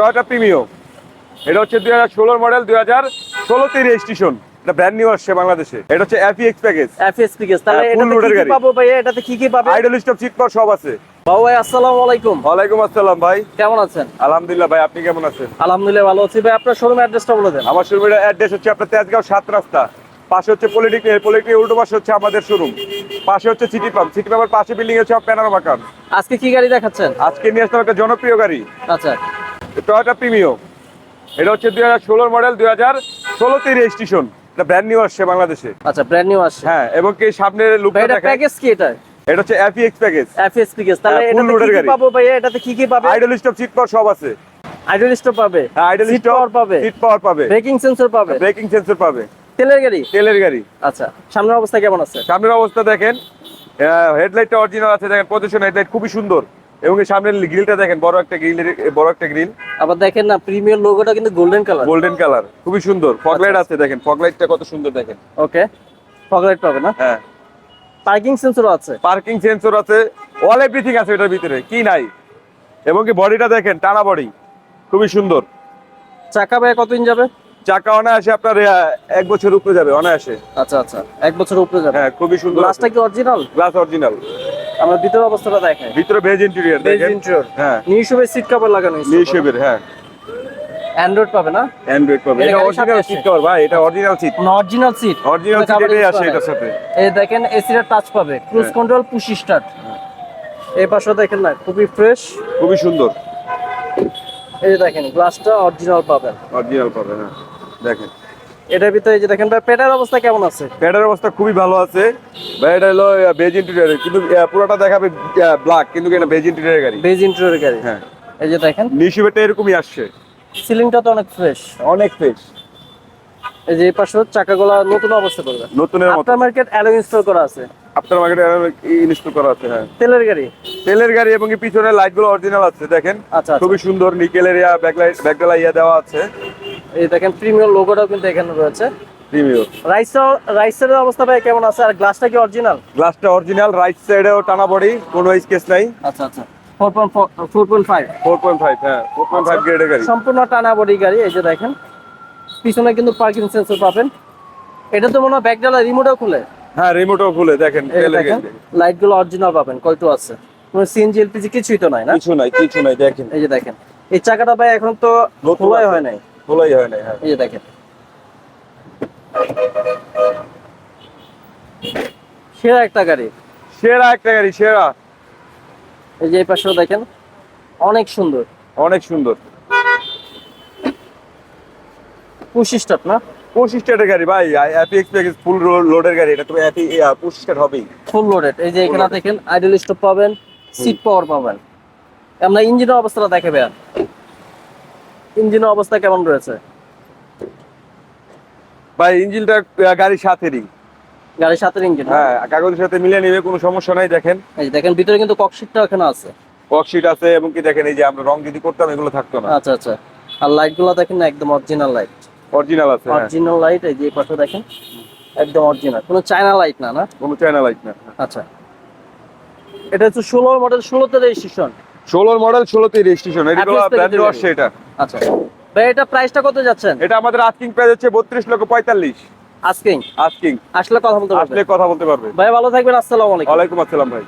Toyota Premio এটা হচ্ছে দুই হাজার ষোলোর মডেল দুই হাজার ষোলোতে রেজিস্ট্রেশন এটা ব্র্যান্ড নিউ আসছে বাংলাদেশে। এটা হচ্ছে এফিএক্স প্যাকেজ এফএসপি কেস তাহলে হ্যাঁ, full কি কি গাড়ি। পাবো ভাইয়া এটাতে কি কি পাবে? আইডল স্টপ সিট পাওয়ার সব আছে। বাবু ভাই আসসালামু আলাইকুম। ওয়ালাইকুম আসসালাম ভাই। কেমন আছেন? আলহামদুলিল্লাহ ভাই আপনি কেমন আছেন? আলহামদুলিল্লাহ ভালো আছি ভাই। আপনার শোরুম অ্যাড্রেসটা বলে দেন। আমার শোরুমের অ্যাড্রেস হচ্ছে আপনার তেজগাঁও সাত রাস্তা। পাশে হচ্ছে পলিটেকনিক পলিটেকনিক উল্টো পাশে হচ্ছে আমাদের শোরুম পাশে হচ্ছে সিটি পাম্প সিটি পাম্পের পাশে বিল্ডিং হচ্ছে প্যানারোমা কার আজকে কি গাড়ি দেখাচ্ছেন? আজকে নিয়ে আসলাম একটা জনপ্রিয় গাড়ি। আচ্ছা। টয়োটা প্রিমিও এটা হচ্ছে দুই হাজার ষোলোর মডেল দুই হাজার ষোলোতে রেজিস্ট্রেশন এটা ব্র্যান্ড নিউ আসছে বাংলাদেশে। আচ্ছা ব্র্যান্ড নিউ আসছে। হ্যাঁ এবং কি সামনের ভাই লুকটা এটা প্যাকেজ কি এটা? এটা হচ্ছে এফিএক্স প্যাকেজ এফএসপি কেস তাহলে হ্যাঁ, loader কি কি পাবো ভাইয়া? এটাতে কি কি পাবে? আইডল স্টপ সিট পাওয়ার সব আছে। আইডল স্টপ পাবে। হ্যাঁ আইডল স্টপ পাওয়ার পাবে। সিট পাওয়ার পাবে। ব্রেকিং সেন্সর পাবে। ব্রেকিং সেন্সর পাবে। তেলের গাড়ি? তেলের গাড়ি। আচ্ছা সামনের অবস্থা কেমন আছে? সামনের অবস্থা দেখেন। হেডলাইটটা অরিজিনাল আছে। দেখেন পজিশন হেডলাইট খুবই সুন্দর। এবং সামনের গ্রিলটা দেখেন বড় একটা গ্রিল বড় একটা গ্রিল। আবার দেখেন না প্রিমিয়ার লোগোটা কিন্তু গোল্ডেন কালার গোল্ডেন কালার খুবই সুন্দর। ফগলাইট আচ্ছা। আছে দেখেন ফগলাইটটা কত সুন্দর দেখেন। ওকে ফগলাইট পাবে না? হ্যাঁ। পার্কিং সেন্সরও আছে। পার্কিং সেন্সর আছে অল এভরিথিং আছে এটার ভিতরে কি নাই। এবং কি বডিটা দেখেন টানা বডি খুবই সুন্দর। চাকা ভাই কতদিন যাবে? চাকা অনায়াসে আপনার এক বছর উপরে যাবে অনায়াসে। আচ্ছা আচ্ছা এক বছর উপরে যাবে। হ্যাঁ খুবই সুন্দর গ্লাসটা কি অরিজিনাল গ্লাস অরিজিনাল আমরা ভিতরের অবস্থাটা দেখাই। ভিতরে ভেজ ইন্টেরিয়র দেখেন? ইন্টেরিয়র হ্যাঁ। শুভে সিট কভার লাগানো নিউ শেপের হ্যাঁ। অ্যান্ড্রয়েড পাবে না? অ্যান্ড্রয়েড পাবে। এটা অরিজিনাল সিট কভার ভাই এটা original seat original seat original seat এটাই আসে এটার সাথে। এই দেখেন এসিটা টাচ পাবে। ক্রুজ। কন্ট্রোল পুশ স্টার্ট এই পাশে দেখেন না খুবই ফ্রেশ খুবই সুন্দর। এই দেখেন গ্লাসটা অরিজিনাল পাবেন। অরিজিনাল পাবেন হ্যাঁ। দেখেন। এটার ভিতরে যে দেখেন ভাই পেটার অবস্থা কেমন আছে? প্যাডের অবস্থা খুবই ভালো আছে। ভাই এটা হলো বেজ ইন্টেরিয়র কিন্তু পুরোটা দেখাবে ব্ল্যাক কিন্তু এটা বেজ ইন্টেরিয়র গাড়ি? বেজ ইন্টেরিয়র গাড়ি। হ্যাঁ। এই যে দেখেন। নিউ এরকমই আসছে। সিলিংটা তো অনেক ফ্রেশ অনেক ফ্রেশ এই যে এই পাশে চাকাগুলো নতুন অবস্থা করবে। নতুনের মতো। আফটার মার্কেট অ্যালো ইনস্টল করা আছে। আপনার মার্কেটে ইনস্টল করা আছে হ্যাঁ। তেলের গাড়ি? তেলের গাড়ি এবং কি পিছনের লাইটগুলো অরিজিনাল আছে দেখেন। আচ্ছা আচ্ছা। খুবই সুন্দর নিকেলের ইয়া ব্যাকলাইট ব্যাকডালা ইয়া দেওয়া আছে। এই দেখেন প্রিমিয়ার লোগোটাও কিন্তু এখানে রয়েছে। প্রিমিয়র রাইসার রাইসারের অবস্থা ভাই কেমন আছে? আর গ্লাসটা কি অরিজিনাল গ্লাসটা অরিজিনাল রাইট সাইডেও টানা বডি কোনো স্কেচ নাই। আচ্ছা আচ্ছা। Four point four point five four point five হ্যাঁ ফোর পয়েন্ট ফাইভ গ্রেডের গাড়ি। সম্পূর্ণ টানা বডি গাড়ি এই যে দেখেন। পিছনে কিন্তু পার্কিং সেন্সর পাবেন। এটা তো মনে হয় ব্যাকডালা রিমোটও খুলে। হ্যাঁ রিমোটও খুলে দেখেন লাইটগুলো অরিজিনাল পাবেন কয়টো আছে? কোনো সিএনজি এলপিজি কিছুই তো নাই না? কিছু নাই কিছু নাই দেখেন। এই যে দেখেন। এই চাকাটা ভাই এখন তো খোলাই হয় নাই। হয় নাই হ্যাঁ। এই যে দেখেন। সেরা একটা গাড়ি। সেরা একটা গাড়ি সেরা। এই যে এই পাশেও দেখেন অনেক সুন্দর। অনেক সুন্দর। পঁচিশ স্টার্ট না? পঁচিশ গাড়ি ভাই অ্যাপিএক্স প্যাকেজ ফুল লোডের গাড়ি এটা তুমি অ্যাপি পঁচিশ হবেই। ফুল লোডেড এই যে এখানে দেখেন আইডল স্টপ পাবেন সিট পাওয়ার পাবেন। আমরা ইঞ্জিনের অবস্থাটা দেখাবে আর ইঞ্জিনের অবস্থা কেমন রয়েছে? ভাই ইঞ্জিনটা গাড়ির সাথেরই। গাড়ির সাথে ইঞ্জিন হ্যাঁ? কাগজের সাথে মিলিয়ে নিবে কোনো সমস্যা নাই দেখেন। এই যে দেখেন ভিতরে কিন্তু ককশিটটা এখানে আছে। ওয়ার্কশিট আছে এবং কি দেখেন এই যে আমরা রং যদি করতাম এগুলো থাকতো না। আচ্ছা আচ্ছা। আর লাইটগুলো দেখেন না একদম অরিজিনাল লাইট অরিজিনাল আছে হ্যাঁ। অরিজিনাল লাইট এই যে পাশে দেখেন একদম অরিজিনাল কোনো চায়না লাইট না না? কোনো চায়না লাইট না। আচ্ছা। এটা হচ্ছে ষোলোর মডেল ষোলোতে রেজিস্ট্রেশন ষোলোর মডেল ষোলোতে রেজিস্ট্রেশন এটা ব্র্যান্ড আসছে এটা। আচ্ছা। ভাই এটা প্রাইসটা কত যাচ্ছেন? এটা আমাদের আস্কিং প্রাইস হচ্ছে বত্রিশ লক্ষ পঁয়তাল্লিশ। আজকে আস্কিং আসলে কথা বলতে আসলে কথা বলতে পারবে। ভাই ভালো থাকবেন আসসালামু আলাইকুম। ওয়ালাইকুম আসসালাম ভাই।